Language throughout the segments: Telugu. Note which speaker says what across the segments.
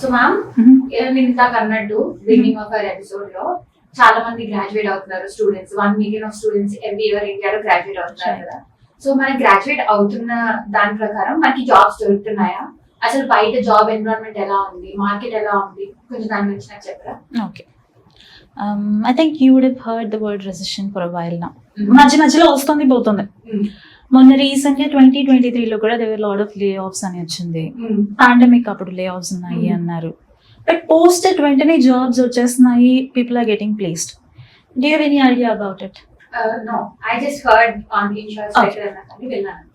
Speaker 1: సో మ్యామ్ నేను ఇందాక అన్నట్టు బిగినింగ్ ఆఫ్ అవర్ ఎపిసోడ్లో చాలా మంది గ్రాడ్యుయేట్ అవుతున్నారు students one million of students every year ఇండియాలో గ్రాడ్యుయేట్ అవుతున్నారు. కదా. సో మన గ్రాడ్యుయేట్ అవుతున్న దాని ప్రకారం మనకి జాబ్స్ దొరుకుతున్నాయా? అసలు బయట జాబ్ ఎన్విరాన్మెంట్ ఎలా ఉంది? మార్కెట్ ఎలా ఉంది? కొంచెం దాని గురించి నాకు చెప్పరా?
Speaker 2: Okay I think you would have heard the word recession for while నా మధ్య మధ్యలో వస్తుంది పోతుంది.
Speaker 1: Mm.
Speaker 2: మొన్న రీసెంట్గా ట్వంటీ ట్వంటీ త్రీలో కూడా there were laid off layoffs అని వచ్చింది. పాండమిక్ అప్పుడు లే ఆఫ్స్ ఉన్నాయి
Speaker 1: Mm.
Speaker 2: అన్నారు. బట్ పోస్ట్ వెంటనే జాబ్స్ వచ్చేస్తున్నాయి people are getting placed
Speaker 1: do have any idea about it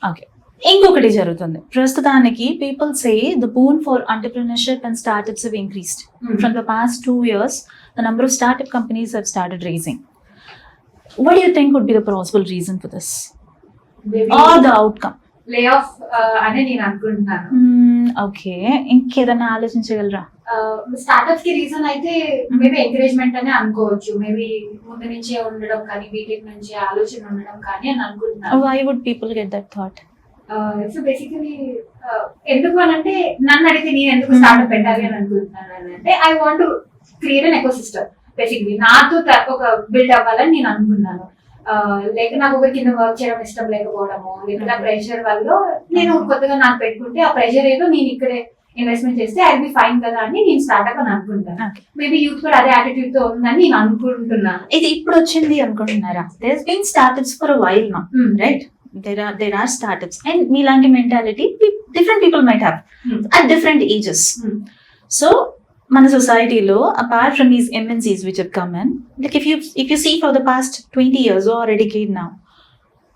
Speaker 2: okay ఇంకొకటి జరుగుతుంది. ప్రస్తుతానికి people say the boon for entrepreneurship and increased.
Speaker 1: Mm.
Speaker 2: from the past two years, the number of startup companies have started raising. What do you think would be the possible reason for this? Outcome?
Speaker 1: Layoff అని నేను అనుకుంటున్నాను.
Speaker 2: Hmm, okay, ఇంకేదైనా ఆలోచించగలరా?
Speaker 1: స్టార్ట్అప్స్కి రీజన్ అయితే మేబీ ఎంకరేజ్మెంట్ అనే అనుకోవచ్చు. మేబీ ముందు నుంచే ఉండడం కానీ బీటెక్ నుంచి ఆలోచన ఉండడం కానీ అని అనుకుంటున్నాను.
Speaker 2: Why would people get that thought
Speaker 1: so basically ఎందుకు అని అంటే నన్ను అడిగితే నేను ఎందుకు
Speaker 2: Hmm.
Speaker 1: స్టార్ట్అప్ పెట్టాలి అని అనుకుంటున్నాను అని అంటే I want create an ecosystem basically నాతో ఒక బిల్డ్ అవ్వాలని నేను అనుకున్నాను. లేక నాకు ఒక కింద వర్క్ చేయడం ఇష్టం లేకపోవడము లేదా
Speaker 2: Okay.
Speaker 1: ప్రెషర్ వల్ల నేను. కొత్తగా నాకు పెట్టుకుంటే ఆ ప్రెషర్ ఏదో నేను ఇక్కడే ఇన్వెస్ట్మెంట్ చేస్తే ఐ బి ఫైన్ కదా అని నేను స్టార్ట్అప్ అని అనుకుంటాను. మేబీ యూత్ కూడా అదే యాటిట్యూడ్తో ఉందని నేను అనుకుంటున్నాను
Speaker 2: ఇది ఇప్పుడు వచ్చింది అనుకుంటున్నారా బీన్ స్టార్ట్అప్స్ ఫర్ వైల్ నా. Right there are there are startups and మీలాంటి mentality different people
Speaker 1: might
Speaker 2: have. At different
Speaker 1: ages.
Speaker 2: So మన సొసైటీలో apart from these MNCs which have come in like if you if you see for the past twenty years are dedicate now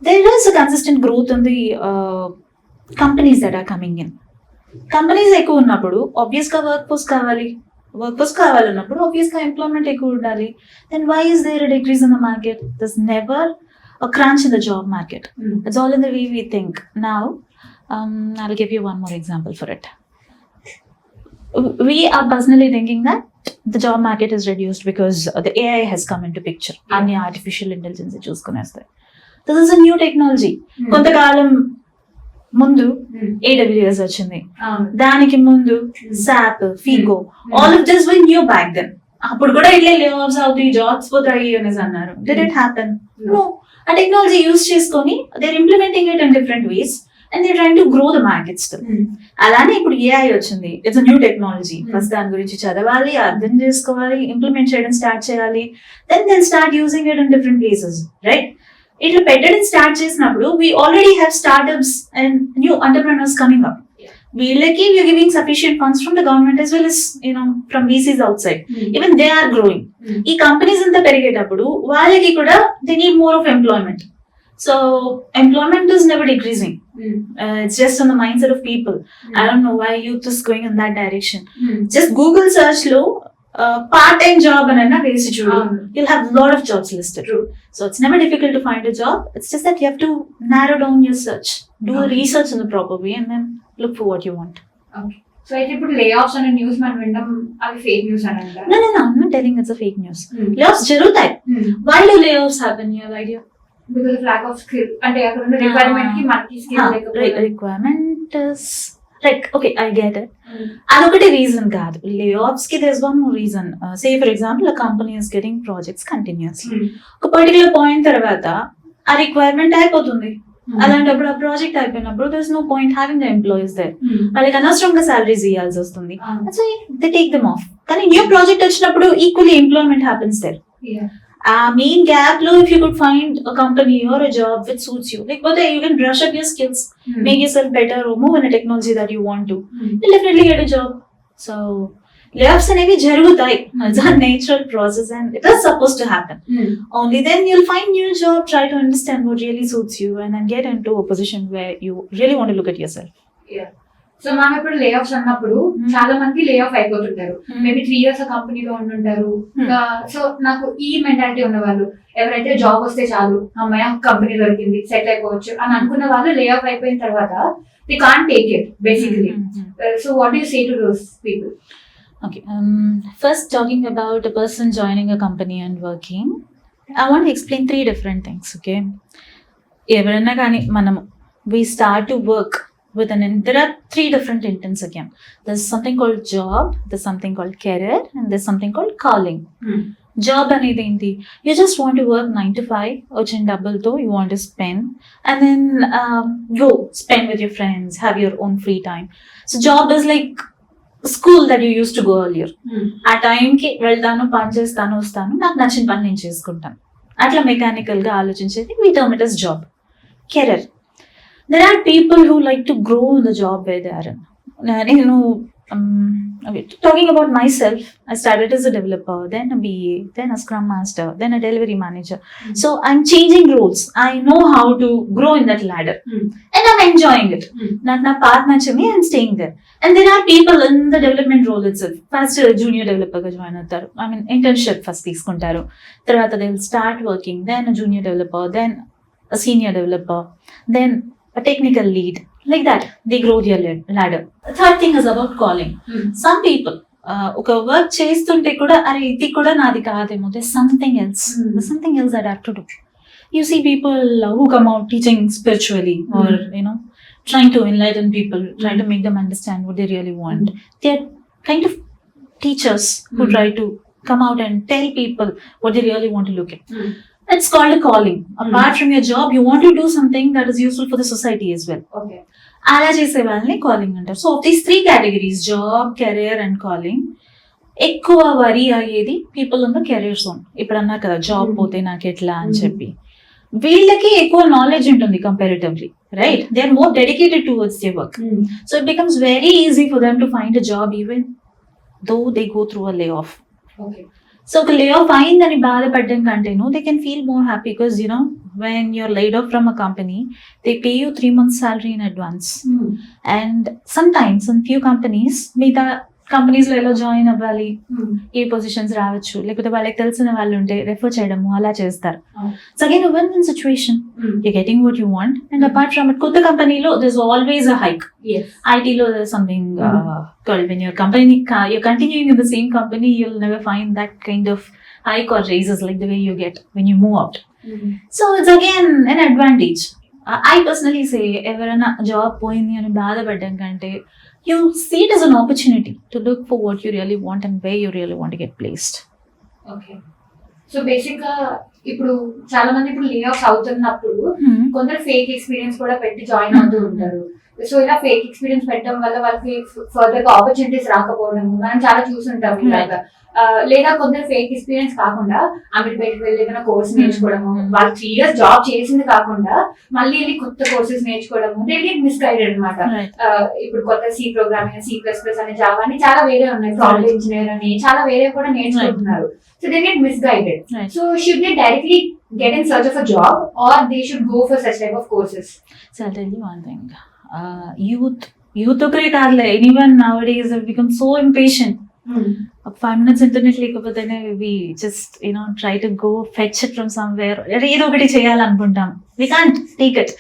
Speaker 2: there is a consistent growth in the companies that are coming in companies ఎక్కువ ఉన్నప్పుడు ఆబ్వియస్గా వర్క్ ఫోర్స్ కావాలి వర్క్ ఫోర్స్ కావాలన్నప్పుడు ఆబ్వియస్గా ఎంప్లాయ్మెంట్ ఎక్కువ ఉండాలి then why is there decrease in the market this never a crunch in the job market.
Speaker 1: Hmm.
Speaker 2: It's all in the way we think. Now, um, I'll give you one more example for it. We are personally thinking that the job market is reduced because the AI has come into picture.
Speaker 1: Yeah.
Speaker 2: అన్ని artificial intelligence చూసుకునేస్తాయి this is a new technology
Speaker 1: Hmm.
Speaker 2: కొంతకాలం ముందు
Speaker 1: Hmm.
Speaker 2: ఏడబ్ల్యూఎస్ వచ్చింది.
Speaker 1: అవును.
Speaker 2: దానికి ముందు SAP Figo all of this why new back then అప్పుడు కూడా ఇట్లే లే ఆఫ్స్ అవుతాయి జాబ్స్ పోతాయి అనేసి అన్నారు. డిడ్ ఇట్ హ్యాపెన్ నో ఆ టెక్నాలజీ యూస్ చేసుకొని they're implementing it in different ways and they train to grow the
Speaker 1: markets.
Speaker 2: అలానే ఇప్పుడు ఏఐ వచ్చింది ఇట్స్ న్యూ టెక్నాలజీ. ఫస్ట్ దాని గురించి చదవాలి అర్థం చేసుకోవాలి ఇంప్లిమెంట్ చేయడం స్టార్ట్ చేయాలి then then start using it in different places right ఇట్లా పెట్టడం స్టార్ట్ చేసినప్పుడు we already have startups and new entrepreneurs coming
Speaker 1: up.
Speaker 2: వీళ్ళకి we are giving sufficient funds from the government as well as you know from
Speaker 1: VCs
Speaker 2: outside. Even they are
Speaker 1: growing.
Speaker 2: ఈ కంపెనీస్ అంతా పెరిగేటప్పుడు వాళ్ళకి కూడా they need more of employment So employment is never decreasing
Speaker 1: Hmm.
Speaker 2: It's just on the mindset of people I don't know why youth is going in that direction
Speaker 1: Hmm.
Speaker 2: Just Google search లో పార్ట్ టైం జాబ్ అని అన్నా వేసి చూడు
Speaker 1: అవును.
Speaker 2: you'll have lot of jobs listed.
Speaker 1: True.
Speaker 2: So it's never difficult to find a job. It's just that you have to narrow down your search, do a
Speaker 1: Okay.
Speaker 2: research in the proper way, and then look for what you want.
Speaker 1: Okay. So అయితే ఇప్పుడు లే ఆఫ్స్ అనే న్యూస్ మనం వినడం అవి ఫేక్ న్యూస్ అని అంటారు
Speaker 2: No, no, no. I'm not telling it's a fake news.
Speaker 1: Hmm.
Speaker 2: Layoffs జరుగుతాయి. Why do layoffs happen? You have idea?
Speaker 1: Because lack of skill అంటే అక్కడ ఉన్న రిక్వైర్మెంట్కి మనకి స్కిల్
Speaker 2: re-
Speaker 1: లేకపోతే
Speaker 2: requirement is like okay, I get it. అదొకటి రీజన్ కాదు. లేఆఫ్స్కి reason. Uh, say for example, a company is getting projects continuously. ఒక పర్టికులర్ పాయింట్ తర్వాత ఆ రిక్వైర్మెంట్ అయిపోతుంది. అలాంటప్పుడు ఆ ప్రాజెక్ట్ అయిపోయినప్పుడు there no point having the employees there వాళ్ళకి అనవసరంగా సాలరీస్ ఇవ్వాల్సి వస్తుంది. So they take them off కానీ న్యూ ప్రాజెక్ట్ వచ్చినప్పుడు equally employment happens there ఆ మెయిన్ గ్యాప్ లో if you could find a company or a job with suits you లేకపోతే you can brush up your skills make yourself better move in technology that you want to definitely get a job so layoffs అనేవి జరుగుతాయి it's a natural process and it is suppose to happen only then you'll find new job try to understand what really suits you and then get into a position where you really want to look at yourself
Speaker 1: So మనం ఇప్పుడు లే ఆఫ్స్ అన్నప్పుడు
Speaker 2: Hmm.
Speaker 1: చాలా మంది లే ఆఫ్ అయిపోతుంటారు మేబీ త్రీ ఇయర్స్ కంపెనీలో ఉండుంటారు.
Speaker 2: Hmm.
Speaker 1: సో నాకు ఈ మెంటాలిటీ ఉన్న వాళ్ళు ఎవరైతే జాబ్ వస్తే చాలు అమ్మాయి కంపెనీ దొరికింది సెటిల్ అయిపోవచ్చు అని అనుకున్న వాళ్ళు లే ఆఫ్ అయిపోయిన తర్వాత the can take it
Speaker 2: basically.
Speaker 1: So what you say to those people
Speaker 2: okay um, first talking about a person joining a company and working. I want to explain three different things okay? ఎవరైనా కానీ మనము we start to work with an in- there are three different intents again. There's something called job, there's something called career, and there's something called calling. Job అనేది ఏంటి? You just want to work nine to five వచ్చిన డబ్బులతో you want to spend and then go spend with your friends have your own free time so job is like school that you use to go earlier ఆ టైంకి వెళ్తాను పని చేస్తాను వస్తాను నాకు నచ్చిన పని నేను చేసుకుంటాను. అట్లా మెకానికల్గా ఆలోచించేది we term it is job career there are people who like to grow in the job way they are నేను talking about myself I started as a developer, then a BA, then a Scrum Master, then a delivery manager. So I'm changing roles. I know how to grow in that ladder. And I'm enjoying it. నాకు నా పాత్ నచ్చింది I'm staying there and there are people in the development role it's first junior డెవలపర్గా join అవుతారు. ఐ మీన్ ఇంటర్న్షిప్ ఫస్ట్ తీసుకుంటారు. తర్వాత they will start working then junior developer then senior then technical lead like that they grow their ladder third thing is about calling some people ఒక వర్క్ చేస్తుంటే కూడా అరే ఇది కూడా నాది కాదేమో they something else
Speaker 1: Hmm.
Speaker 2: Something else that have to do you see people who come out teaching spiritually or
Speaker 1: Hmm.
Speaker 2: you know trying to enlighten people trying to make them understand what they really want they're kind of teachers who
Speaker 1: Hmm.
Speaker 2: try to come out and tell people what they really want to look at it's called a calling. Apart from your job you want to do something that is useful for the society as well.
Speaker 1: Okay
Speaker 2: అలా చేసే వాళ్ళని కాలింగ్ అంటారు. So these three categories job career and calling ఎక్కువ వరి అయ్యేది పీపుల్ ఉన్న కెరియర్ జోన్ ఇప్పుడు అన్నారు కదా జాబ్
Speaker 1: Mhm.
Speaker 2: పోతే నాకు ఎట్లా అని
Speaker 1: Mhm.
Speaker 2: చెప్పి. వీళ్ళకి ఎక్కువ నాలెడ్జ్ ఉంటుంది comparatively right they are more dedicated towards they work so it becomes very easy for them to find a job even though they go through a
Speaker 1: layoff
Speaker 2: so ఒక లే ఆఫ్ అయిందని బాధపడడం కంటేను they can feel more happy because you know when you're laid off from a company they pay you three months salary in advance and sometimes in few companies మిగతా కంపెనీస్లో ఎలా జాయిన్ అవ్వాలి? ఏ పొజిషన్స్ రావచ్చు. లేకపోతే వాళ్ళకి తెలిసిన వాళ్ళు ఉంటే రెఫర్ చేయడము అలా చేస్తారు. So again one one situation you getting what you want and apart from it కొత్త కంపెనీలో దిస్ ఆల్వేస్ అ హైక్ ఐటీలో
Speaker 1: something.
Speaker 2: When your company you're continuing in the same company you'll never find that kind of hike or raises like the way you get when you move out so it's again an advantage I personally say ఎవరైనా జాబ్ పోయింది అని బాధపడడం కంటే you see it is an opportunity to look for what you really want and way you really want get
Speaker 1: placed okay so బేసిక్గా ఇప్పుడు చాలా మంది ఇప్పుడు లే ఆఫ్ అవుతున్నప్పుడు కొందరు ఫేక్ ఎక్స్పీరియన్స్ కూడా పెట్టి జాయిన్ అవుతూ ఉంటారు. సో ఇలా ఫేక్ ఎక్స్పీరియన్స్ పెట్టడం వల్ల వాళ్ళకి ఫర్దర్గా ఆపర్చునిటీస్ రాకపోవడం మనం చాలా చూసుంటాం ఇలాగా. ఆ, లేదా కొందరు ఫేక్ ఎక్స్పీరియన్స్ కాకుండా అమీర్పేటకి వెళ్ళి ఏదైనా కోర్స్ నేర్చుకోవడము
Speaker 2: Hmm.
Speaker 1: వాళ్ళు త్రీ ఇయర్స్ జాబ్ చేసింది కాకుండా మళ్ళీ వెళ్ళి కొత్త కోర్సెస్ నేర్చుకోవడము దే గెట్ మిస్గైడెడ్ అనమాట ఇప్పుడు కొత్త C programming C plus plus అని జావా అని చాలా వేరే ఉన్నాయి సాఫ్ట్వేర్ ఇంజనీర్ అని చాలా వేరే కూడా నేర్చుకుంటున్నారు. So they get
Speaker 2: misguided.
Speaker 1: So should they directly get in search of a job or they should go for such type of courses?
Speaker 2: So I'll tell you one thing. Uh, youth, youth to great are like, anyone nowadays have become so impatient. Mm. Five minutes internet లేకపోతేనే we just you know try to go fetch it from somewhere ఏదో ఒకటి చేయాలనుకుంటాం. We can't take it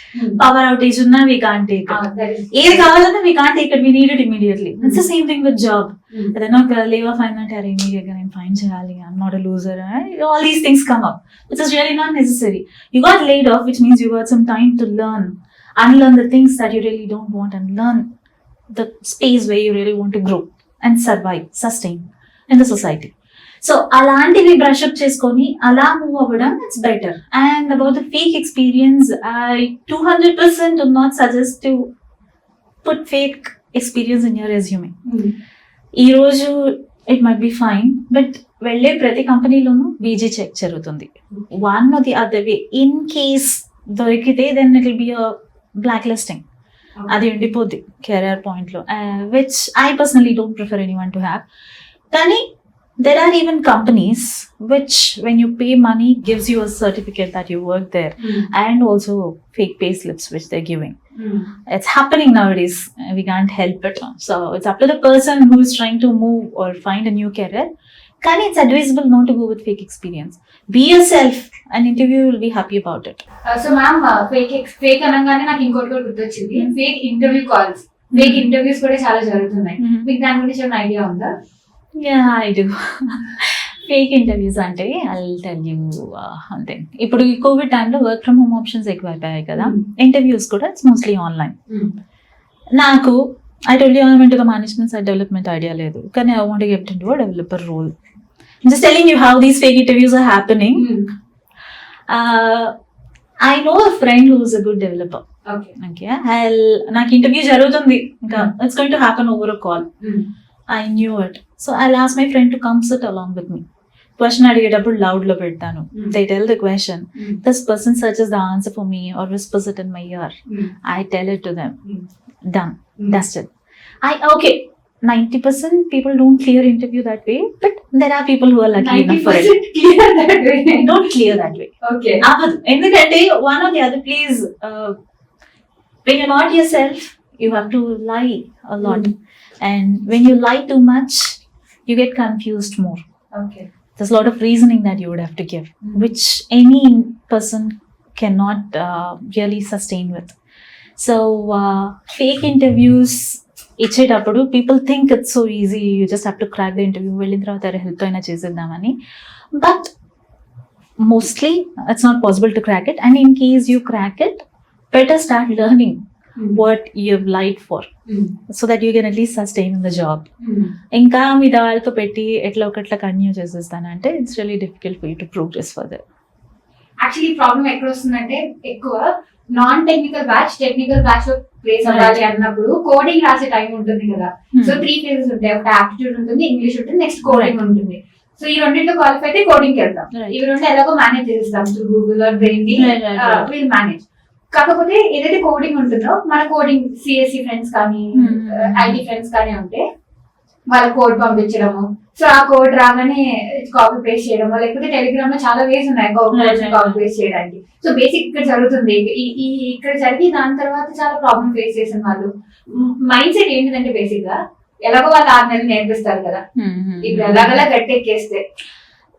Speaker 2: power outage ఉన్నా వి కాంట్ టేక్ ఇట్ ఏది కావాలన్నా we can't take it we need it immediately it's the same thing with job ఏదైనా ఒక లీవ్ ఆఫ్ అయిందంటే అరే ఇమీడియట్గా నేను ఫైన్ చేయాలి I'm not a loser all these things come up which is really not necessary you got laid off which means you got some time to learn unlearn the things that you really don't want and learn the space where you really want to grow and survive, sustain. In the society. So అలాంటివి బ్రష్ అప్ చేసుకొని అలా మూవ్ అవ్వడం it's better and about the fake experience I two hundred percent not suggest to put fake experience in your resume ఈ రోజు it might be fine but వెళ్ళే ప్రతి కంపెనీలోనూ బీజీ చెక్ జరుగుతుంది. One the other way in case దొరికితే then it will be blacklisting అది ఉండిపోద్ది కెరియర్ పాయింట్లో which I personally don't prefer anyone to have కానీ there are even companies which when you pay money gives you a certificate that you work there and also fake pay slips which they giving it's happening nowadays. Uh, We can't help it. So it's up to the person who is trying to move or find a new career. Can it's advisable not to go with fake experience. Be yourself. An interview will be happy about it.
Speaker 1: So ma'am fake fake అనగానే నాకు ఇంకోటి కూడా గుర్తొచ్చింది
Speaker 2: Hmm.
Speaker 1: Fake interview calls fake interviews కూడా చాలా జరుగుతున్నాయి
Speaker 2: Mhm.
Speaker 1: మీకు దాని గురించి ఏమైనా ఐడియా ఉందా
Speaker 2: Yeah, I do. Fake interviews అంటే ఐ టెల్ యూ అంతే. ఇప్పుడు ఈ కోవిడ్ టైంలో వర్క్ ఫ్రమ్ హోమ్ ఆప్షన్స్ ఎక్కువ అయిపోయాయి కదా.
Speaker 1: Hmm.
Speaker 2: ఇంటర్వ్యూస్ కూడా ఇట్స్ మోస్ట్లీ ఆన్లైన్ నాకు I told you I to the management side development idea లేదు. కానీ I want get in to developer role just telling you how these fake interviews are happening I know a friend who's a good
Speaker 1: developer
Speaker 2: okay నాకు ఇంటర్వ్యూ జరుగుతుంది. ఇంకా it's going to happen over a call I knew it so I lost my friend to come sit along with me question అడిగేటప్పుడు లౌడ్లో పెడతాను
Speaker 1: Mm.
Speaker 2: They tell the question this person searches the answer for me or whispers it in my ear I tell it to them done dusted i okay 90% people don't clear interview that way but there are people who are lucky enough for it
Speaker 1: clear that way
Speaker 2: don't clear that way
Speaker 1: okay
Speaker 2: అవ్వదు ఎందుకంటే one or the other please when you're not yourself you have to lie a lot
Speaker 1: Mm.
Speaker 2: and when you lie too much you get confused more
Speaker 1: okay
Speaker 2: there's a lot of reasoning that you would have to give
Speaker 1: Mm.
Speaker 2: which any person cannot uh, really sustain with. So, uh, fake interviews ఇచ్చేటప్పుడు people think it's so easy you just have to crack the interview వెళ్ళిన తర్వాత హెల్ప్ అయినా చేసేద్దామని but mostly it's not possible to crack it and in case you crack it better start learning what you lied for so that you can at least sustain the job ఇంకా మీ వాళ్ళతో పెట్టి ఎట్లా ఒకట్లా continue చేసేస్తానంటే it's really difficult for you to progress further
Speaker 1: actually problem ఎక్కడ వస్తుందంటే ఎక్కువ నాన్ టెక్నికల్ బ్యాచ్ టెక్నికల్ బ్యాచ్లో ప్లేస్ అవ్వాలి అన్నప్పుడు కోడింగ్ రాసే టైం ఉంటుంది కదా. సో త్రీ ఫేజెస్ ఉంటాయి. ఒకటి ఆప్టిట్యూడ్ ఉంటుంది ఇంగ్లీష్ ఉంటుంది నెక్స్ట్ కోడింగ్ ఉంటుంది. సో ఈ రెండింటిలో క్వాలిఫై అయితే కోడింగ్ వెళ్తాం. ఇవి రెండు ఎలాగో మేనేజ్ చేస్తాం.
Speaker 2: Google or brain.
Speaker 1: Will manage కాకపోతే ఏదైతే కోడింగ్ ఉంటుందో మన కోడింగ్ సిఎస్సి ఫ్రెండ్స్ కానీ
Speaker 2: Hmm.
Speaker 1: ఐటీ ఫ్రెండ్స్ కానీ ఉంటే వాళ్ళ కోడ్ పంపించడము. సో ఆ కోడ్ రాగానే కాపీ పేస్ట్ చేయడము. లేకపోతే టెలిగ్రామ్లో చాలా వేస్ ఉన్నాయి కాపీ. పేస్ట్ చేయడానికి. సో బేసిక్ ఇక్కడ జరుగుతుంది. ఈ ఇక్కడ జరిగి దాని తర్వాత చాలా ప్రాబ్లమ్ ఫేస్ చేసిన వాళ్ళు. మైండ్ సెట్ ఏంటిదంటే బేసిక్గా ఎలాగో వాళ్ళు ఆరు నెలలు నేర్పిస్తారు కదా. ఇప్పుడు ఎలాగలా గట్టెక్కేస్తే.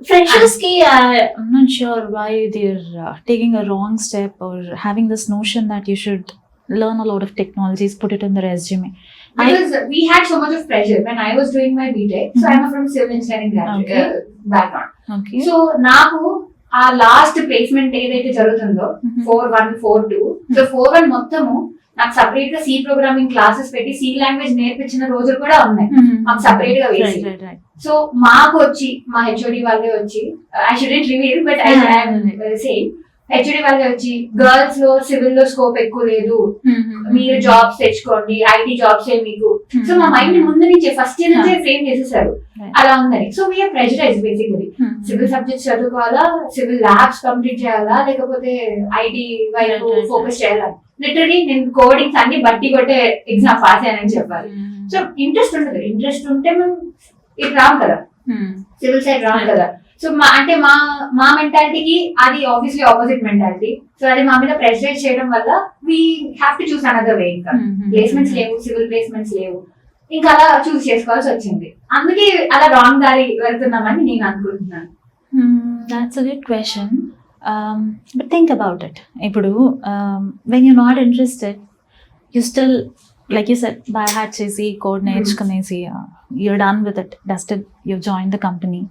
Speaker 2: Freshers ki, I- I'm not sure why they're uh, taking a wrong step or having this notion that you should learn a lot of technologies, put it in the resume. I-
Speaker 1: because we had so much of pressure when I was doing my BTech. So I'm from civil engineering graduate,
Speaker 2: Okay.
Speaker 1: uh, background.
Speaker 2: Okay.
Speaker 1: So నాకు ఆ లాస్ట్ ప్లేస్మెంట్ ఏదైతే జరుగుతుందో
Speaker 2: Mhm.
Speaker 1: Four one four two so four one మొత్తము నాకు సపరేట్గా సి ప్రోగ్రామింగ్ క్లాసెస్ పెట్టి సి లాంగ్వేజ్ నేర్పించిన రోజులు కూడా ఉన్నాయి. మాకు separate గా వేసి. సో మాకు వచ్చి మా హెచ్ఓడి వాళ్ళే వచ్చి I student reveal but
Speaker 2: I.
Speaker 1: Same HOD వాళ్ళే వచ్చి గర్ల్స్లో సివిల్లో స్కోప్ ఎక్కువ లేదు. మీరు జాబ్స్ తెచ్చుకోండి ఐటీ జాబ్స్ ఏ మీకు. సో మా మైండ్ ముందు నుంచే ఫస్ట్ ఇయర్ నుంచే ఫ్రేమ్ చేసేసారు. అలా ఉందని. So we're pressurize
Speaker 2: basically.
Speaker 1: Civil subjects చదువుకోవాలా? Civil labs complete చేయాలా? లేకపోతే ఐటీ వైపు ఫోకస్ చేయాలా? లిటరలీ నేను కోడింగ్స్ అన్ని బట్టి కొట్టే ఎగ్జామ్ పాస్ అయ్యానని చెప్పాలి. సో ఇంట్రెస్ట్ ఉండదు ఇంట్రెస్ట్ ఉంటే మేము ఇటు రాం కదా. సివిల్ సైడ్ రాం
Speaker 2: Right.
Speaker 1: కదా. సో మా అంటే మా మా మెంటాలిటీకి అది ఆబ్వియస్లీ ఆపోజిట్ మెంటాలిటీ సో అది మా మీద ప్రెషరైజ్ చేయడం వల్ల we have to choose another way ఇంకా. ప్లేస్మెంట్స్ లేవు సివిల్ ప్లేస్మెంట్స్ లేవు. ఇంకా అలా చూస్ చేసుకోవాల్సి వచ్చింది. అందుకే అలా రాంగ్ దారి వెళ్తున్నామని నేను అనుకుంటున్నాను.
Speaker 2: Hmm, that's a good question. Um, but think about it. ఇప్పుడు um, when you're not interested, you still, like you said, by hat చేసి కోడ్ నేర్చుకునేసి you're done with it. Dusted, you've joined the company.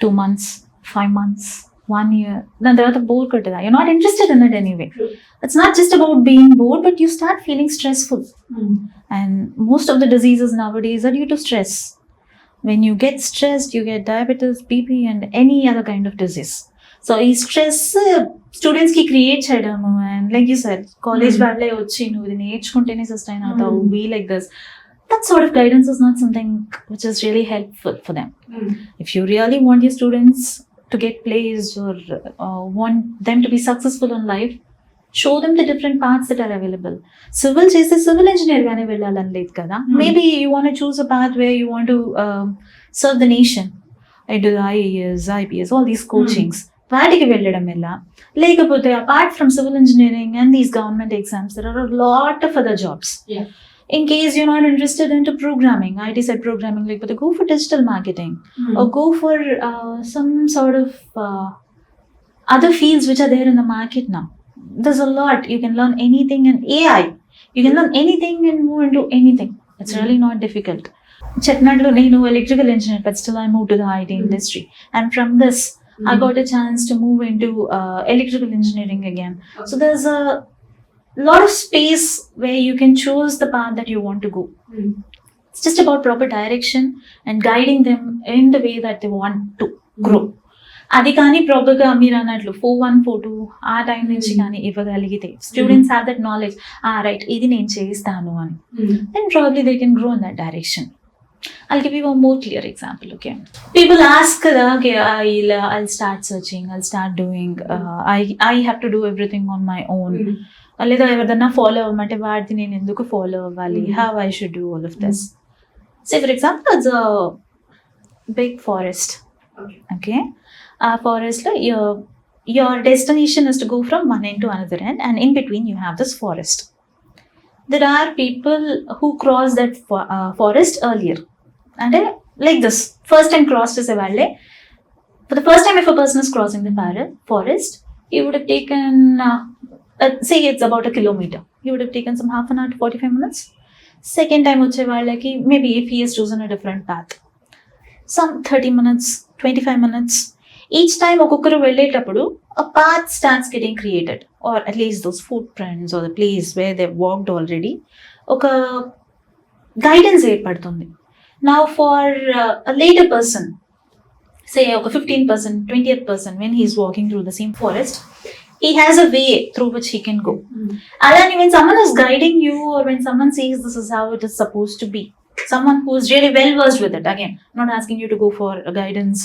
Speaker 2: Two months, five months, one year. దాని తర్వాత బోర్ కొట్టదా you're not interested in it anyway.
Speaker 1: True.
Speaker 2: It's not just about being bored, but you start feeling stressful. And most of the diseases nowadays are due to stress. When you get stressed, you get diabetes, BP, and any other kind of disease. So ఈ స్ట్రెస్ స్టూడెంట్స్కి క్రియేట్ చేయడము and like you sir college
Speaker 1: Hmm.
Speaker 2: వాళ్ళే వచ్చి నువ్వు ఇది నేర్చుకుంటేనే సస్టైన్ అవుతావు
Speaker 1: Hmm.
Speaker 2: Be like this that sort of guidance is not something which is really helpful for them if you really want your students to get placed or uh, want them to be successful in life show them the different paths that are available. Civil చేస్తే సివిల్ ఇంజనీర్ గానే వెళ్ళాలని లేదు కదా?
Speaker 1: Hmm.
Speaker 2: Maybe you want choose a path way you want to serve the nation I IAS IPS all these coachings వాటికి వెళ్ళడం ఎలా లేకపోతే apart from civil engineering and these government exams there are lot of other jobs
Speaker 1: Yeah.
Speaker 2: in case you're not interested into programming IT side programming like go for digital marketing or go for uh, some sort of uh, other fields which are there in the market now. There's a lot. You can learn anything in AI. You can learn anything and move into anything. It's
Speaker 1: Mm.
Speaker 2: really not difficult. Chetnadlo నేను electrical engineer, but still I moved to the IT
Speaker 1: Mm.
Speaker 2: industry. And from this, I got a chance to move into uh, electrical engineering again. So there's a lot of space where you can choose the path that you want to go.
Speaker 1: Mm.
Speaker 2: It's just about proper direction and guiding them in the way that they want to grow. అది కానీ ప్రాపర్గా మీరు అన్నట్లు ఫోర్ వన్ ఫోర్ టూ ఆ టైం నుంచి
Speaker 1: Hmm.
Speaker 2: కానీ ఇవ్వగలిగితే స్టూడెంట్స్ హ్యావ్ దట్ నాలెడ్జ్ ఆ రైట్ ఇది నేను చేస్తాను అని
Speaker 1: Mm.
Speaker 2: then probably they can grow in that direction. I'll give you a more clear example. Okay, people ask, uh, okay, I'll uh, I'll start searching, I'll start doing. Uh, I I have to do everything on my own.
Speaker 1: Mm.
Speaker 2: లేదా ఎవరిదన్నా ఫాలో అవ్వమంటే వాడిది నేను ఎందుకు ఫాలో అవ్వాలి
Speaker 1: Mm.
Speaker 2: How I should do all of this say for example it's big forest
Speaker 1: Okay.
Speaker 2: Okay ఆ ఫారెస్ట్లో your your destination is to go from one end to another end and in between you have this forest there are people who cross that forest earlier అంటే like this first time cross చేసే వాళ్ళే for the first time if a person is crossing the forest you would have taken uh, uh, say it's about a kilometer you would have taken some half an hour to 45 minutes second time వచ్చే వాళ్ళకి maybe if he has chosen a different path some 30 minutes 25 minutes each time ఒక్కొక్కరు వెళ్ళేటప్పుడు a path starts getting created or at least those footprints or the place where they've walked already ఒక గైడెన్స్ ఏర్పడుతుంది నా ఫార్ లేటర్ పర్సన్ సే ఒక fifteen percent twenty eighth person when he's walking through the same forest he has a way through which he can go.
Speaker 1: Mm.
Speaker 2: Alani, when someone is guiding you or when someone says this is how it is supposed to be, someone who is really well versed with it, again, not asking you to go for a guidance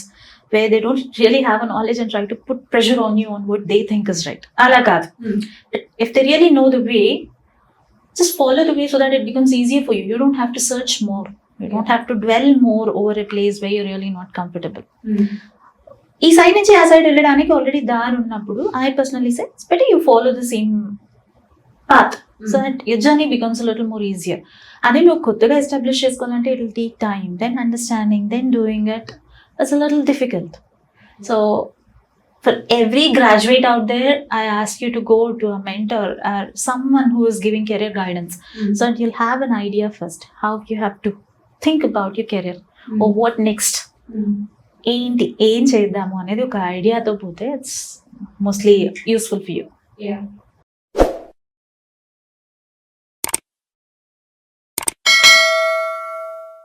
Speaker 2: where they don't really have a knowledge and try to put pressure on you on what they think is right. Ala.
Speaker 1: Mm.
Speaker 2: If they really know the way, just follow the way so that it becomes easier for you. You don't have to search more. You don't have to dwell more over a place where you're really not comfortable.
Speaker 1: Mm.
Speaker 2: ఈ సైడ్ నుంచి ఆ సైడ్ వెళ్ళడానికి ఆల్రెడీ దారి ఉన్నప్పుడు I personally say better you follow the same path so that your journey becomes little more easier అదే నువ్వు కొత్తగా ఎస్టాబ్లిష్ చేసుకోవాలంటే it will take time then understanding then doing it It's little difficult so for every graduate out there, I ask you to go to a mentor or someone who is giving career guidance
Speaker 1: Mm.
Speaker 2: so that you'll have an idea first how you have to think about your career
Speaker 1: Mm.
Speaker 2: or what next.
Speaker 1: Mm.
Speaker 2: ఏంటి ఏం చేద్దాము అనేది ఒక ఐడియాతో పోతే it's mostly useful for you
Speaker 1: Yeah.